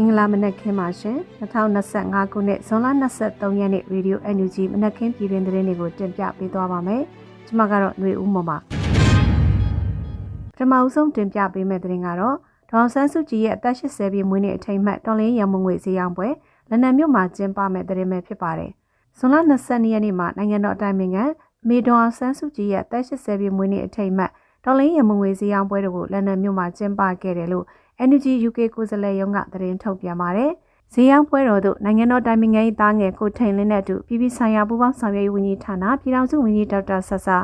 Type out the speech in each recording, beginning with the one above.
မင်္ဂလာမနက်ခင်းပါရှင်2025ခုနှစ်ဇွန်လ23ရက်နေ့ရေဒီယို NUG မနက်ခင်းပြည်တွင်သတင်းတွေကိုတင်ပြပေးသွားပါမယ်ကျွန်မကတော့ຫນွေဦးမော်ပါပထမအဆုံးတင်ပြပေးမယ့်သတင်းကတော့ဒေါန်ဆန်းစုကြည်ရဲ့အသက်80ပြည့်မွေးနေ့အထိမ်းအမှတ်တော်လင်းရမငွေဈေးရောင်းပွဲလက်နက်မြို့မှာကျင်းပမယ့်သတင်းပဲဖြစ်ပါတယ်ဇွန်လ22ရက်နေ့မှာနိုင်ငံတော်အတိုင်ပင်ခံမေဒေါန်ဆန်းစုကြည်ရဲ့အသက်80ပြည့်မွေးနေ့အထိမ်းအမှတ်တော်လင်းရမငွေဈေးရောင်းပွဲတို့ကိုလက်နက်မြို့မှာကျင်းပခဲ့တယ်လို့ Energy UK ကိုယ်စားလှယ်ရုံးကသတင်းထုတ်ပြန်ပါတယ်။ဈေးရောင်းပွဲတော်သို့နိုင်ငံတော်တိုင်ပင်ခံ၏သားငယ်ကိုထိန်လင်းနဲ့အတူပြည်ပဆိုင်ရာပူးပေါင်းဆောင်ရွက်ရေးဝန်ကြီးဌာနပြည်ထောင်စုဝန်ကြီးဒေါက်တာဆဆာ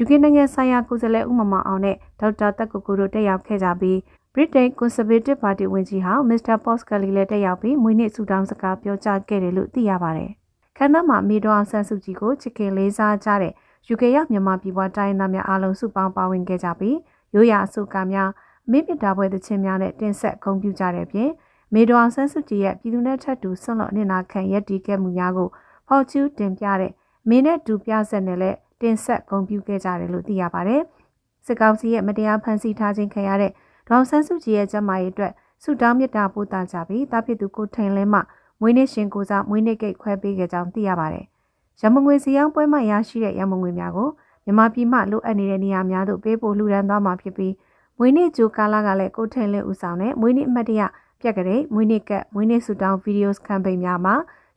UK နိုင်ငံဆိုင်ရာကိုယ်စားလှယ်ဦးမမအောင်နဲ့ဒေါက်တာတက်ကိုကိုတို့တက်ရောက်ခဲ့ကြပြီး Britain Conservative Party ဝန်ကြီးဟောင်း Mr. Poskali လည်းတက်ရောက်ပြီးမွေးနေ့ဆုတောင်းစကားပြောကြားခဲ့တယ်လို့သိရပါတယ်။ခန္ဓာမှာမေတော်အောင်ဆန်းစုကြည်ကိုချစ်ခင်လေးစားကြတဲ့ UK ရောက်မြန်မာပြည်ပွားတိုင်းသားများအားလုံးစုပေါင်းပါဝင်ခဲ့ကြပြီးရိုးရာအစုကားများ အမေပြတာပွဲသချင်းများနဲ့တင်ဆက်ဂုဏ်ပြုကြတဲ့ပြင်မေတော်အောင်ဆန်းစုကြည်ရဲ့ပြည်သူနဲ့ထပ်တူဆွန့်လွတ်အနစ်နာခံရက်တီခဲ့မှုများကိုဖော်ကျူးတင်ပြတဲ့မင်းနဲ့တူပြဆက်နဲ့လည်းတင်ဆက်ဂုဏ်ပြုခဲ့ကြတယ်လို့သိရပါတယ်။စစ်ကောင်စီရဲ့မတရားဖန်ဆီးထားခြင်းခံရတဲ့ဒေါန်ဆန်းစုကြည်ရဲ့ကျမကြီးအတွက်ဆုတောင်းမေတ္တာပို့သကြပြီးတာဖြစ်သူကိုထိန်လင်းမှမွေးနေ့ရှင်ကိုစားမွေးနေ့ကိတ်ခွဲပေးခဲ့ကြောင်းသိရပါတယ်။ရမငွေစီရောင်းပွဲမှရရှိတဲ့ရမငွေများကိုမြန်မာပြည်မှလိုအပ်နေတဲ့နေရာများသို့ပေးပို့လှူဒါန်းသွားမှာဖြစ်ပြီး မွေးနေ့ဂျိုကာလာကလည်းကိုထင်လင်းဦးဆောင်တဲ့မွေးနေ့အမှတ်တရပြက်ကလေးမွေးနေ့ကပ်မွေးနေ့ဆူတောင်းဗီဒီယိုစ်ကမ်ပိန်းများမှာ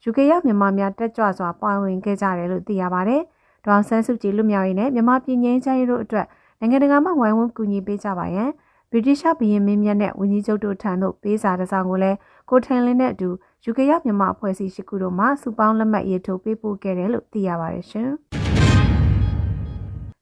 UK ရောက်မြန်မာများတက်ကြွစွာပါဝင်ခဲ့ကြတယ်လို့သိရပါတယ်။ဒေါအောင်ဆန်းစုကြည်လွတ်မြောက်ရေးနဲ့မြန်မာပြည်ငြိမ်းချမ်းရေးတို့အတွက်နိုင်ငံတကာမှဝိုင်းဝန်းကူညီပေးကြပါရန်ဗြိတိရှဘီရင်မင်းမြတ်နဲ့ဝန်ကြီးချုပ်တို့ထံသို့ပေးစာတစ်စောင်ကိုလည်းကိုထင်လင်းနဲ့အတူ UK ရောက်မြန်မာအဖွဲ့အစည်းရှိခုတို့မှစုပေါင်းလက်မှတ်ရေးထိုးပေးပို့ခဲ့တယ်လို့သိရပါတယ်ရှင်။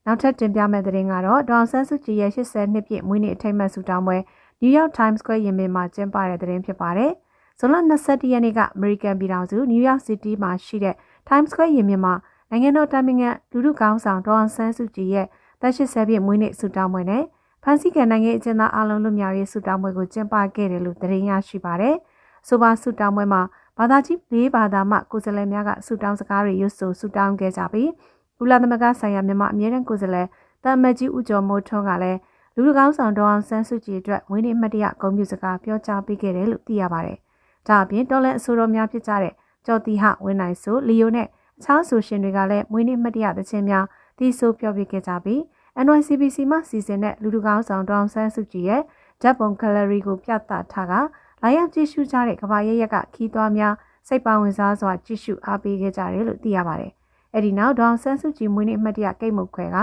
နောက်ထပ်တင်ပြမယ့်သတင်းကတော့ဒေါအောင်ဆန်းစုကြည်ရဲ့80နှစ်ပြည့်မွေးနေ့အထိမ်းအမှတ်ဆုတောင်းပွဲ New York Times Square ရင်ပြင်မှာကျင်းပတဲ့သတင်းဖြစ်ပါတယ်။ဇွန်လ22ရက်နေ့က American ပြည်ထောင်စု New York City မှာရှိတဲ့ Times Square ရင်ပြင်မှာနိုင်ငံတော်တိုင်ပင်ခံလူထုကောင်းဆောင်ဒေါအောင်ဆန်းစုကြည်ရဲ့သက်80ပြည့်မွေးနေ့ဆုတောင်းပွဲနဲ့ဖန်စီကန်နိုင်ငံအကျဉ်းသားအလုံးလွတ်မြောက်ရေးဆုတောင်းပွဲကိုကျင်းပခဲ့တယ်လို့သတင်းရရှိပါတယ်။ဆိုပါဆုတောင်းပွဲမှာဘာသာကြီး၄ဘာသာမှကိုယ်စားလှယ်များကဆုတောင်းစကားတွေရွတ်ဆိုဆုတောင်းခဲ့ကြပြီး ကုလသမဂ္ဂဆိုင်ရာမြန်မာအမြဲတမ်းကိုယ်စားလှယ်တာမတ်ကြီးဦးကျော်မိုးထွန်းကလည်းလူလူကောင်းဆောင်ဒေါအောင်ဆန်းစုကြည်အတွက်ဝင်းနေမှတ်တရဂုဏ်ပြုစကားပြောကြားပေးခဲ့တယ်လို့သိရပါတယ်။ဒါအပြင်တော်လန်အဆိုတော်များဖြစ်ကြတဲ့ကျော်တီဟဝင်းနိုင်ဆိုလီယိုနဲ့အခြားဆိုရှင်တွေကလည်းမွေးနေ့မှတ်တရသချင်းများတီးဆိုပြောပြခဲ့ကြပြီး NYCBC မှစီစဉ်တဲ့လူလူကောင်းဆောင်ဒေါအောင်ဆန်းစုကြည်ရဲ့ဓာတ်ပုံကလရီကိုပြသထားကလာရောက်ကြည့်ရှုကြတဲ့ကဘာရရက်ကခီးသွွားများစိတ်ပါဝင်စားစွာကြည့်ရှုအားပေးခဲ့ကြတယ်လို့သိရပါတယ်။ အဲ့ဒီနောက်ဒေါအောင်ဆန်းစုကြည်မွေးနေ့အမှတ်တရကိတ်မုတ်ခွဲက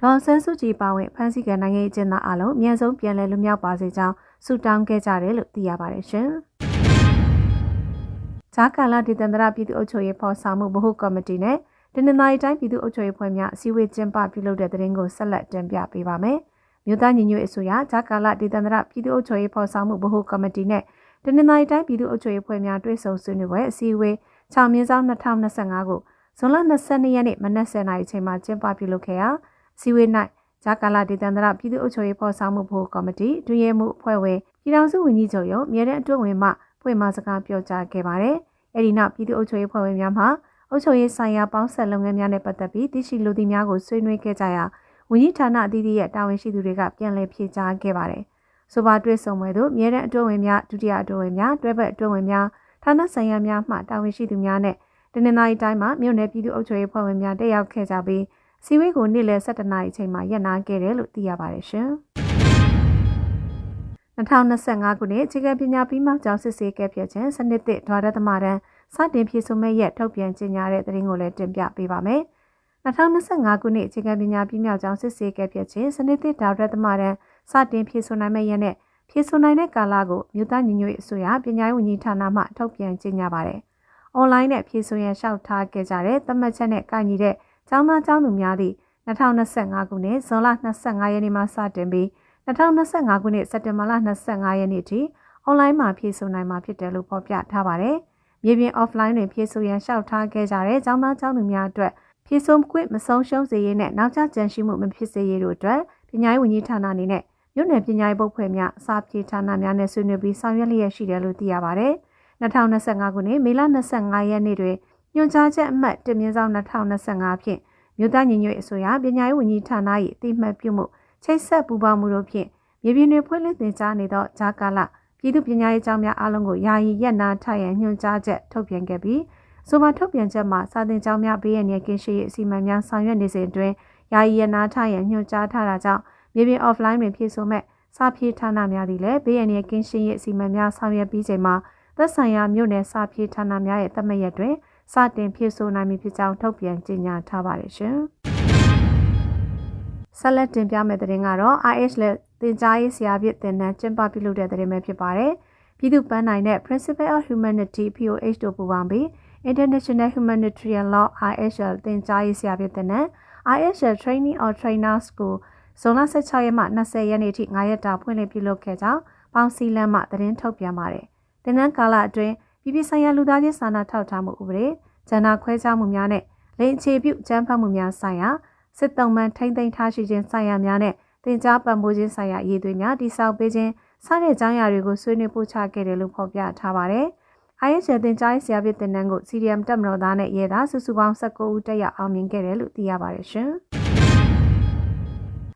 ဒေါ်ဆန်းစုကြည်ပါဝင်ဖမ်းဆီးခံနိုင်ငံရေးကျင်းသားအလုံးအမြန်ဆုံးပြန်လည်လွတ်မြောက်ပါစေကြောင်းဆုတောင်းခဲ့ကြတယ်လို့သိရပါတယ်ရှင်။ဂျာကာလာဒေသန္တရပြည်သူ့အုပ်ချုပ်ရေးဖော်ဆောင်မှုဗဟုကော်မတီနဲ့တနင်္သာရီတိုင်းပြည်သူ့အုပ်ချုပ်ရေးဖွဲ့များအစည်းအဝေးကျင်းပပြုလုပ်တဲ့တဲ့ရင်ကိုဆက်လက်တင်ပြပေးပါမယ်။မြို့သားညီညွတ်အစိုးရဂျာကာလာဒေသန္တရပြည်သူ့အုပ်ချုပ်ရေးဖော်ဆောင်မှုဗဟုကော်မတီနဲ့တနင်္သာရီတိုင်းပြည်သူ့အုပ်ချုပ်ရေးဖွဲ့များတွဲဆုံဆွေးနွေးပွဲအစည်းအဝေး6မြင်းဆောင်2025ကို ဇွန်လ22ရက်နေ့မနက်10:00နာရီချိန်မှာကျင်းပပြုလုပ်ခဲ့ရာစီဝေး၌ဂျာကာလာဒေသန္တရပြည်သူ့အုပ်ချုပ်ရေးဖော်ဆောင်မှုဖို့ကော်မတီတွင်ရမှုအဖွဲ့ဝင်ပြည်ထောင်စုဝန်ကြီးချုပ်ရုံးမြေတဲ့အတွင်းဝင်မှဖွင့်မစကားပြောကြားခဲ့ပါတယ်။အဲဒီနောက်ပြည်သူ့အုပ်ချုပ်ရေးဖွဲ့ဝင်များမှအုပ်ချုပ်ရေးဆိုင်ရာပေါင်းဆက်လုပ်ငန်းများနဲ့ပတ်သက်ပြီးသိရှိလူသည်များကိုဆွေးနွေးခဲ့ကြရာဝန်ကြီးဌာနအသီးသီးရဲ့တာဝန်ရှိသူတွေကပြန်လည်ဖြေကြားခဲ့ပါတယ်။ဆိုပါတွေ့ဆုံပွဲသို့မြေတဲ့အတွင်းဝင်များဒုတိယအတွင်းဝင်များတွဲဘက်အတွင်းဝင်များဌာနဆိုင်ရာများမှတာဝန်ရှိသူများနဲ့ တနင်္သာရီတိုင်းမှာမြို့နယ်ပြည်သူ့အုပ်ချုပ်ရေးဖွဲ့ဝင်များတက်ရောက်ခဲ့ကြပြီးစီဝေးကိုနေ့လယ်7:00နာရီအချိန်မှာရပ်နားခဲ့တယ်လို့သိရပါတယ်ရှင်။2025ခုနှစ်အခြေခံပညာပြီးမှကျောင်းစစ်ဆေးခဲ့ပြခြင်းစနစ်သစ်ဒွါရသမတန်းစတင်ဖြည့်ဆို့မဲ့ရက်ထုတ်ပြန်ကြေညာတဲ့သတင်းကိုလည်းတင်ပြပေးပါမယ်။2025ခုနှစ်အခြေခံပညာပြီးမြောက်ကျောင်းစစ်ဆေးခဲ့ပြခြင်းစနစ်သစ်ဒွါရသမတန်းစတင်ဖြည့်ဆို့နိုင်မဲ့ရက်နဲ့ဖြည့်ဆို့နိုင်တဲ့ကာလကိုမြို့သားညီညွတ်ရေးအစိုးရပညာရေးဝန်ကြီးဌာနမှထုတ်ပြန်ကြေညာပါတယ်။ online နဲ့ဖြည့်ဆို့ရန်လျှောက်ထားခဲ့ကြတဲ့သတ်မှတ်ချက်နဲ့ကိုင်ညီတဲ့ကျောင်းသားကျောင်းသူများသည့်2025ခုနှစ်ဇွန်လ25ရက်နေ့မှစတင်ပြီး2025ခုနှစ်စက်တင်ဘာလ25ရက်နေ့ထိအွန်လိုင်းမှာဖြည့်ဆို့နိုင်မှာဖြစ်တယ်လို့ဖော်ပြထားပါတယ်။မြေပြင် offline တွင်ဖြည့်ဆို့ရန်လျှောက်ထားခဲ့ကြတဲ့ကျောင်းသားကျောင်းသူများအတွက်ဖြည့်ဆို့ခွင့်မဆုံးရှုံးစေရေးနဲ့နောက်ကျကြန့်ရှိမှုမဖြစ်စေရေးတို့အတွက်ပညာရေးဝန်ကြီးဌာနအနေနဲ့မြို့နယ်ပညာရေးပုတ်ဖွဲ့များအစာပြေဌာနများနဲ့ဆွေးနွေးပြီးဆောင်ရွက်လျက်ရှိတယ်လို့သိရပါတယ်။ 2025ခုနှစ်မေလ25ရက်နေ့တွင်ညွှန်ကြားချက်အမှတ်1မြင်းဆောင်2025ဖြင့်မြို့သားညီညွတ်အစိုးရပညာရေးဝန်ကြီးဌာန၏အသိမှတ်ပြုမှုချိတ်ဆက်ပူးပေါင်းမှုတို့ဖြင့်မြေပြင်တွင်ဖွင့်လှစ်သင်ကြားနေသောဂျာကာလပြပြည်သူပညာရေးကျောင်းများအားလုံးကိုယာယီရက်နာထရန်ညွှန်ကြားချက်ထုတ်ပြန်ခဲ့ပြီးဆိုပါထုတ်ပြန်ချက်မှာစာသင်ကျောင်းများဘေးရန်ရကင်းရှိရေးအစီအမံများဆောင်ရွက်နေစဉ်အတွင်းယာယီရက်နာထရန်ညွှန်ကြားထားတာကြောင့်မြေပြင် offline တွင်ဖြည့်ဆို့မဲ့စာဖြည့်ဌာနများသည်လည်းဘေးရန်ရကင်းရှိရေးအစီအမံများဆောင်ရွက်ပြီးချိန်မှာ သက်ဆိုင်ရာမြို့နယ်စာဖြည့်ဌာနများရဲ့သတ်မှတ်ရက်တွင်စတင်ဖြည့်ဆို့နိုင်ပြီဖြစ်ကြောင်းထုတ်ပြန်ကြေညာထားပါတယ်ရှင်။ဆက်လက်တင်ပြမယ့်သတင်းကတော့ IH လက်တင်ကြားရေးဆရာဖြစ်တင်နန်းကျင်းပပြုလုပ်တဲ့သတင်းပဲဖြစ်ပါတယ်။ပြည်သူ့ပန်းနိုင်တဲ့ Principle of Humanity POH တို့ပူးပေါင်းပြီး International Humanitarian Law IHL တင်ကြားရေးဆရာဖြစ်တင်နန်း IHL Training or Trainer School ဇွန်လ16ရက်မှ20ရက်နေ့ထိ9ရက်တာဖွင့်လှစ်ပြုလုပ်ခဲ့ကြောင်းပေါင်းစည်းလမ်းမှသတင်းထုတ်ပြန်ပါတယ်။ တင်နန်းကာလအတွင်းပြည်ပဆိုင်ရာလူသားချင်းစာနာထောက်ထားမှုဥပဒေဂျန်နာခွဲခြားမှုများနဲ့လိင်အခြေပြုကျန်းဖတ်မှုများဆိုင်ရာစစ်တုံးမှန်ထိမ့်သိမ်းထားရှိခြင်းဆိုင်ရာများနဲ့တင် जा ပံ့ပိုးခြင်းဆိုင်ရာရည်သွေးများတိစောက်ပေးခြင်းစတဲ့အကြောင်းအရာတွေကိုဆွေးနွေးပို့ချခဲ့တယ်လို့ဖော်ပြထားပါတယ်။ IHL တင် जा ရေးဆရာပြတင်နန်းကို CDM တက်မတော်သားနဲ့ရဲသားစုစုပေါင်း19ဦးတက်ရောက်အောင်မြင်ခဲ့တယ်လို့သိရပါတယ်ရှင်။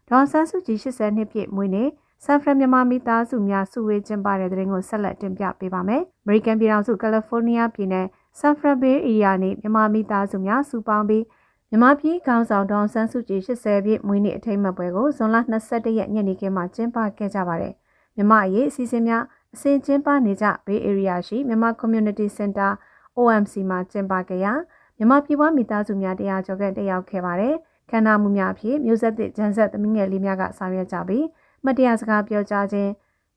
ဒေါ်ဆန်းစုကြည်80နှစ်ပြည့်မွေးနေ့ ဆန်ဖရန်မြန်မာမိသားစုများစုဝေးကျင်းပတဲ့တဲ့ရင်ကိုဆက်လက်တင်ပြပေးပါမယ်။ American ပြည်ထောင်စုကယ်လီဖိုးနီးယားပြည်နယ်ဆန်ဖရန်ဘေးအေရီယာနေမြန်မာမိသားစုများစုပေါင်းပြီးမြန်မာပြည်ခေါင်းဆောင်ဒေါန်ဆန်းစုကြည်80ပြည့်မွေးနေ့အထိမ်းအမှတ်ပွဲကိုဇွန်လ22ရက်ညနေခင်းမှာကျင်းပခဲ့ကြပါတယ်။မြန်မာအရေးအစီအစဉ်များအစဉ်ကျင်းပနေကြဘေးအေရီယာရှိမြန်မာ Community Center OMC မှာကျင်းပခဲ့ရာမြန်မာပြည်ပွားမိသားစုများတရားကျော်ကတက်ရောက်ခဲ့ပါတယ်။ခန္ဓာမှုများအဖြစ်မျိုးဆက်သစ်ဂျန်ဆက်သမီးငယ်လေးများကဆောင်ရွက်ကြပြီး မတရားစကားပြောကြားခြင်း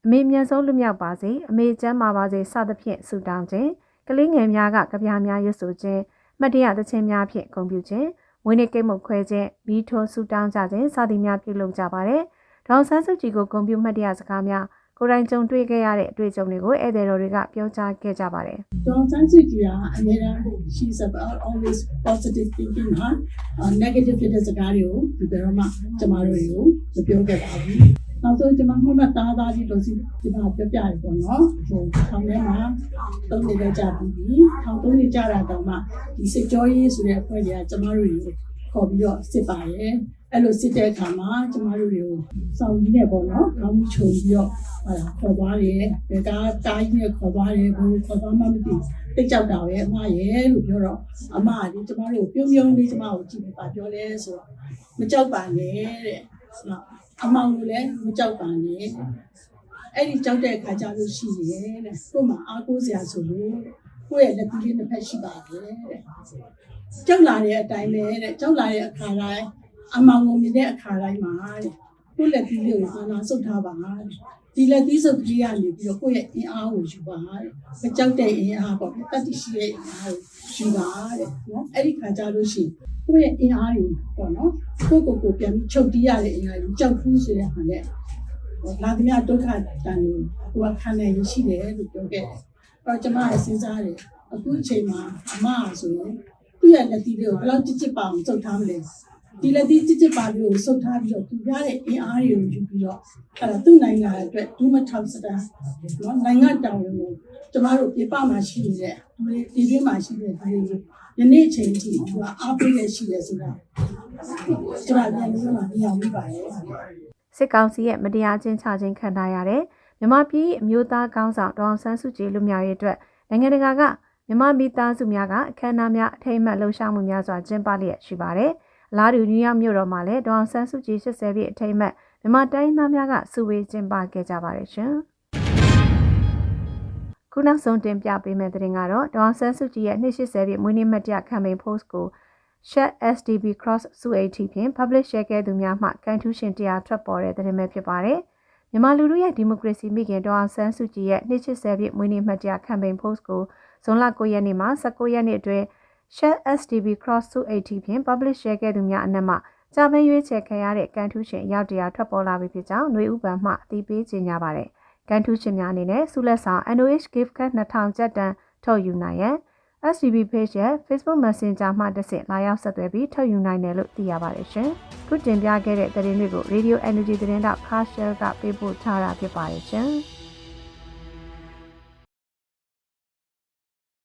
အမေမြန်ဆုံးလွတ်မြောက်ပါစေအမေကျမ်းမာပါစေစသဖြင့်ဆုတောင်းခြင်းကလေးငယ်များကကြပြားများရွတ်ဆိုခြင်းမတရားသခြင်းများဖြင့်ဂုဏ်ပြုခြင်းဝင်းနေကိတ်မုတ်ခွဲခြင်းဘီထိုးဆုတောင်းကြခြင်းစသည်များပြုလုပ်ကြပါတယ်။ဒေါန်ဆန်းစုကြည်ကိုဂုဏ်ပြုမှတ်တရစကားများကိုယ်တိုင်ကြုံတွေ့ခဲ့ရတဲ့အတွေ့အကြုံတွေကိုဧည့်သည်တော်တွေကပြောကြားခဲ့ကြပါတယ် Don't sense it yeah and then she's about always positive thinking ဟာ negative ဖြစ်တဲ့စကားတွေကိုဒီဘယ်တော့မှကျမတို့တွေကိုမပြောခဲ့ပါဘူး။ နောက်ဆုံးကျမမှတ်သားသားကြီးလို့စီဒီမှာပြောပြရပေါ့နော်။ဟိုထောင်ထဲမှာသုံးနေကြပြီးပြီ။ထောင်သုံးနေကြတာတောင်မှဒီစစ်ကြောရေးဆိုတဲ့အဖွဲ့ကြီးကကျမတို့တွေကိုခေါ်ပြီးတော့စစ်ပါရဲ့။အဲ့လိုစစ်တဲ့အခါမှာကျမတို့တွေကိုစောင့်ကြီးနေပေါ့နော်။ခေါင်းချုံပြီးတော့ဟာခေါ်သွားတယ်။ဒါကတားကြီးနဲ့ခေါ်သွားတယ်ဘယ်လိုခေါ်သွားမှမသိဘူး။တိတ်ကြောက်တာပဲအမရဲ့လို့ပြောတော့အမကဒီကျမတို့ပြုံးပြုံးလေးကျမကိုကြည့်ပြီးပါပြောလဲဆိုတော့မကြောက်ပါနဲ့တဲ့။နော် အမောင်ကလည်းမကြောက်ပါနဲ့။အဲ့ဒီကြောက်တဲ့အခါကျလို့ရှိရဲ့တဲ့။ကို့မှာအားကိုးစရာဆိုလို့ကိုယ့်ရဲ့လက်ပြီးတစ်ဖက်ရှိပါတယ်တဲ့။ကြောက်လာတဲ့အတိုင်းပဲတဲ့ကြောက်လာတဲ့အခါတိုင်းအမောင်ငုံနေတဲ့အခါတိုင်းမှာတဲ့ကိုယ့်လက်ပြီးလေးကိုအာနာဆုတ်ထားပါတဲ့ ဒီလက်သီးစုပ်ကလေးကနေပြီးတော့ကိုယ့်ရဲ့အင်အားကိုယူပါတဲ့မကြောက်တဲ့အင်အားပေါ့တတ်သိရှိတဲ့အင်အားကိုယူပါတဲ့နော်အဲ့ဒီခါကြလို့ရှိရင်ကိုယ့်ရဲ့အင်အားတွေပေါ့နော်ကိုယ့်ကိုယ်ကိုပြန်ပြီးချုပ်တီးရတဲ့အင်အားကိုကြောက်ဖူးဆိုတဲ့ဟာနဲ့လာသမျှဒုက္ခတန်ကိုကိုယ်ကခံနိုင်ရရှိတယ်လို့ပြောခဲ့တယ်အဲ့တော့ကျွန်မလည်းစဉ်းစားတယ်အခုအချိန်မှာအမဆိုရင်သူ့ရဲ့လက်သီးလေးကိုဘယ်လောက်ကြစ်ကြစ်ပါအောင်စုပ်ထားမလဲ ဒီလက်သီးကြစ်ကြစ်ပါလေးကိုစုပ်ထားပြီးတော့သူရတဲ့အင်အားတွေကိုယူပြီးတော့အဲ့ဒါသူ့နိုင်ငံအတွက်ဒုမထောက်စတာနော်နိုင်ငံတောင်ဝင်ကိုကျမတို့ပြပမှာရှိနေတဲ့ဒီဒီမှာရှိတဲ့ဒီတွေယနေ့ချိန်ထိသူကအားပေးရရှိတယ်ဆိုတာကျွန်တော်ပြန်ပြောတာမြင်အောင်ပြပါတယ်စစ်ကောင်စီရဲ့မတရားချင်းချခြင်းခံထားရတဲ့မြန်မာပြည်အမျိုးသားကောင်းဆောင်ဒေါအောင်ဆန်းစုကြည်လူမျိုးရေးအတွက်နိုင်ငံတကာကမြန်မာမိသားစုများကအခမ်းအနားများအထိမ်းအမှတ်လှုပ်ရှားမှုများစွာကျင်းပလျက်ရှိပါတယ်။အ လားတူနယူးယောက်မြို့တော်မှာလည်းဒေါအောင်ဆန်းစုကြည်80ပြည့်အထိမ်းအမှတ်မြန်မာတိုင်းသားများကစုဝေးကျင်းပခဲ့ကြပါတယ်ရှင်။ခုနောက်ဆုံးတင်ပြပေးမယ့်သတင်းကတော့ဒေါအောင်ဆန်းစုကြည်ရဲ့280ပြည့်မွေးနေ့မှတ်တရ campaign post ကို Shed SDB Cross စု AT ဖြင့် publish ရှယ်ခဲ့သူများမှကန်ထူးရှင်တရားထွက်ပေါ်တဲ့သတင်းပဲဖြစ်ပါတယ်။မြန်မာလူထုရဲ့ဒီမိုကရေစီမိခင်ဒေါအောင်ဆန်းစုကြည်ရဲ့280ပြည့်မွေးနေ့မှတ်တရ campaign post ကိုဇွန်လ9ရက်နေ့မှ19ရက်နေ့အတွင်း Shed SDB Cross စု AT ဖြင့် publish ရှယ်ခဲ့သူများအနက်မှကြာပန်းရွေးချယ်ခံရတဲ့ကန်ထူးရှင်အယောက်တရာထွက်ပေါ်လာပြီဖြစ်ကြောင်းຫນွေဥပံမှအသိပေးကြေညာပါတယ်။ကန်ထူးရှင်များအနေနဲ့ဆုလက်ဆောင် NOH Gift Card 2000ကျပ်တန်ထုတ်ယူနိုင်ရန် SDB page ရဲ့ Facebook Messenger မှတစ်ဆင့်လာရောက်ဆက်သွယ်ပြီးထုတ်ယူနိုင်တယ်လို့သိရပါတယ်ရှင်။ခုတင်ပြခဲ့တဲ့သတင်းတွေကို Radio Energy သတင်းတော့ Carshare ကပေးပို့ထားတာဖြစ်ပါတယ်ရှင်။